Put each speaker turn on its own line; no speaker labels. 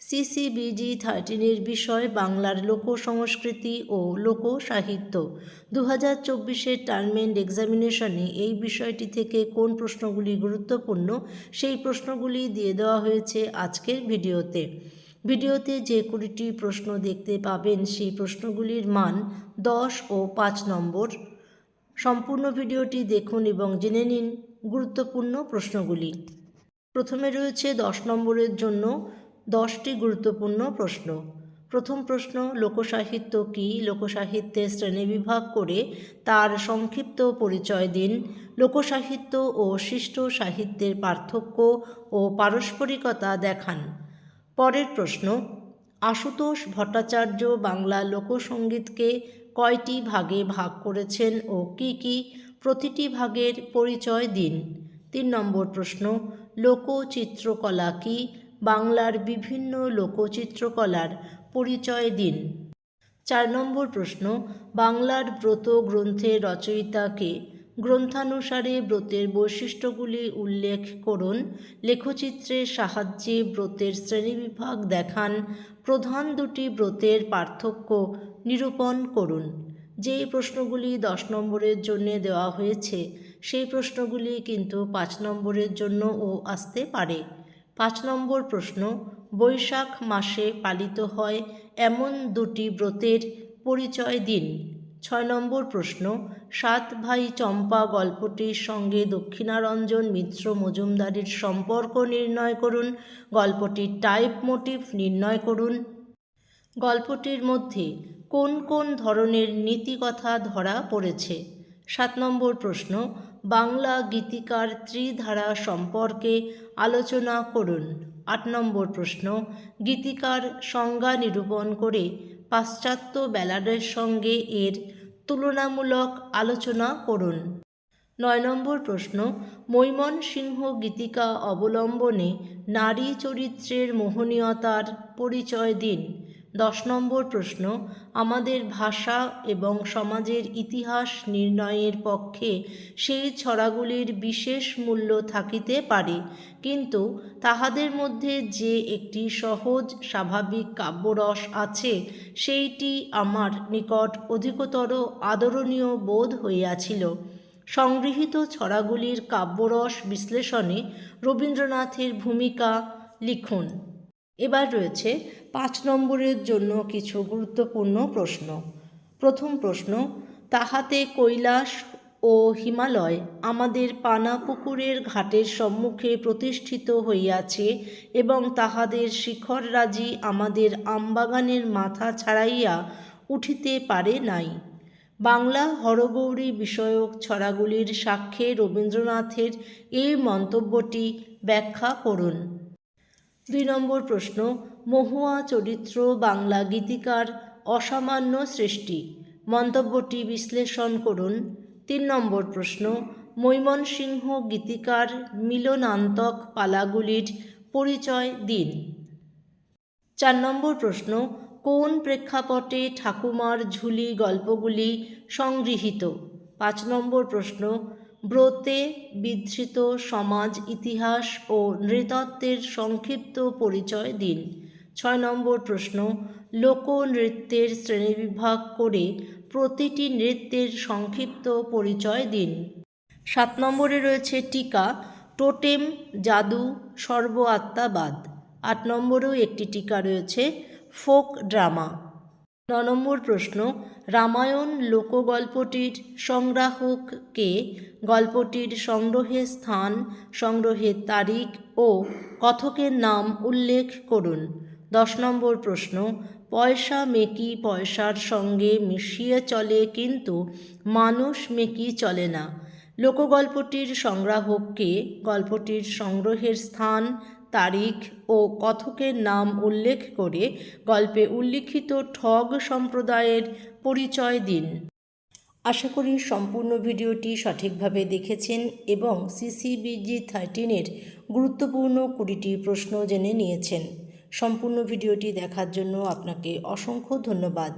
CCBG থার্টিনের বিষয় বাংলার লোক সংস্কৃতি ও লোক সাহিত্য দু হাজার চব্বিশের টার্ম এন্ড এক্সামিনেশনে এই বিষয়টি থেকে কোন প্রশ্নগুলি গুরুত্বপূর্ণ, সেই প্রশ্নগুলি দিয়ে দেওয়া হয়েছে আজকের ভিডিওতে। ভিডিওতে যে কুড়িটি প্রশ্ন দেখতে পাবেন, সেই প্রশ্নগুলির মান দশ ও পাঁচ নম্বর। সম্পূর্ণ ভিডিওটি দেখুন এবং জেনে নিন গুরুত্বপূর্ণ প্রশ্নগুলি। প্রথমে রয়েছে দশ নম্বরের জন্য দশটি গুরুত্বপূর্ণ প্রশ্ন। প্রথম প্রশ্ন, লোকসাহিত্য কী? লোকসাহিত্যের শ্রেণীবিভাগ করে তার সংক্ষিপ্ত পরিচয় দিন। লোকসাহিত্য ও শিষ্ট সাহিত্যের পার্থক্য ও পারস্পরিকতা দেখান। পরের প্রশ্ন, আশুতোষ ভট্টাচার্য বাংলা লোকসঙ্গীতকে কয়টি ভাগে ভাগ করেছেন ও কি কি প্রতিটি ভাগের পরিচয় দিন? তিন নম্বর প্রশ্ন, লোকচিত্রকলা কি? বাংলার বিভিন্ন লোকচিত্রকলার পরিচয় দিন। চার নম্বর প্রশ্ন, বাংলার ব্রত গ্রন্থের রচয়িতাকে গ্রন্থানুসারে ব্রতের বৈশিষ্ট্যগুলি উল্লেখ করুন। লেখচিত্রের সাহায্যে ব্রতের শ্রেণীবিভাগ দেখান। প্রধান দুটি ব্রতের পার্থক্য নিরূপণ করুন। যে প্রশ্নগুলি দশ নম্বরের জন্য দেওয়া হয়েছে, সেই প্রশ্নগুলি কিন্তু পাঁচ নম্বরের জন্যও আসতে পারে। পাঁচ নম্বর প্রশ্ন, বৈশাখ মাসে পালিত হয় এমন দুটি ব্রতের পরিচয় দিন। ছয় নম্বর প্রশ্ন, সাত ভাই চম্পা গল্পটির সঙ্গে দক্ষিণারঞ্জন মিত্র মজুমদারের সম্পর্ক নির্ণয় করুন। গল্পটির টাইপ মোটিভ নির্ণয় করুন। গল্পটির মধ্যে কোন কোন ধরনের নীতিকথা ধরা পড়েছে? সাত নম্বর প্রশ্ন বাংলা গীতিকার ত্রিধারা সম্পর্কে আলোচনা করুন। আট নম্বর প্রশ্ন, গীতিকার সংজ্ঞা নিরূপণ করে পাশ্চাত্য ব্যালাডের সঙ্গে এর তুলনামূলক আলোচনা করুন। নয় নম্বর প্রশ্ন, মৈমনসিংহ গীতিকা অবলম্বনে নারী চরিত্রের মোহনীয়তার পরিচয় দিন। দশ নম্বর প্রশ্ন, আমাদের ভাষা এবং সমাজের ইতিহাস নির্ণয়ের পক্ষে সেই ছড়াগুলির বিশেষ মূল্য থাকিতে পারে, কিন্তু তাহাদের মধ্যে যে একটি সহজ স্বাভাবিক কাব্যরস আছে, সেইটি আমার নিকট অধিকতর আদরণীয় বোধ হইয়াছিল। সংগৃহীত ছড়াগুলির কাব্যরস বিশ্লেষণে রবীন্দ্রনাথের ভূমিকা লিখুন। এবার রয়েছে পাঁচ নম্বরের জন্য কিছু গুরুত্বপূর্ণ প্রশ্ন। প্রথম প্রশ্ন, তাহাতে কৈলাস ও হিমালয় আমাদের পানা পুকুরের ঘাটের সম্মুখে প্রতিষ্ঠিত হইয়াছে এবং তাহাদের শিখররাজি আমাদের আমবাগানের মাথা ছাড়াইয়া উঠিতে পারে নাই। বাংলা হরগৌরী বিষয়ক ছড়াগুলির সাক্ষ্যে রবীন্দ্রনাথের এই মন্তব্যটি ব্যাখ্যা করুন। দুই নম্বর প্রশ্ন, মহুয়া চরিত্র, বাংলা গীতিকার, অসামান্য সৃষ্টি। মন্তব্যটি বিশ্লেষণ করুন। তিন নম্বর প্রশ্ন, মৈমনসিংহ গীতিকার মিলনান্তক পালাগুলির পরিচয় দিন। চার নম্বর প্রশ্ন, কোন প্রেক্ষাপটে ঠাকুমার ঝুলি গল্পগুলি সংগৃহীত? পাঁচ নম্বর প্রশ্ন ব্রতে বিধৃত সমাজ, ইতিহাস ও নৃতত্ত্বের সংক্ষিপ্ত পরিচয় দিন। ছয় নম্বর প্রশ্ন, লোকনৃত্যের শ্রেণীবিভাগ করে প্রতিটি নৃত্যের সংক্ষিপ্ত পরিচয় দিন। সাত নম্বরে রয়েছে টিকা, টোটেম, জাদু, সর্ব আত্মাবাদ। আট নম্বরেও একটি টিকা রয়েছে, ফোক ড্রামা। ন নম্বর প্রশ্ন, রামায়ণ লোকগল্পটির সংগ্রাহককে গল্পটির সংগ্রহের স্থান সংগ্রহের তারিখ ও কথকের নাম উল্লেখ করুন। দশ নম্বর প্রশ্ন, পয়সা মেকি পয়সার সঙ্গে মিশিয়ে চলে কিন্তু মানুষ মেকি চলে না। লোকগল্পটির সংগ্রাহককে গল্পটির সংগ্রহের স্থান তারিখ ও কথকের নাম উল্লেখ করে গল্পে উল্লিখিত ঠগ সম্প্রদায়ের পরিচয় দিন। আশা করি সম্পূর্ণ ভিডিওটি সঠিকভাবে দেখেছেন এবং সিসিবিজি থার্টিনের গুরুত্বপূর্ণ কুড়িটি প্রশ্ন জেনে নিয়েছেন। সম্পূর্ণ ভিডিওটি দেখার জন্য আপনাকে অসংখ্য ধন্যবাদ।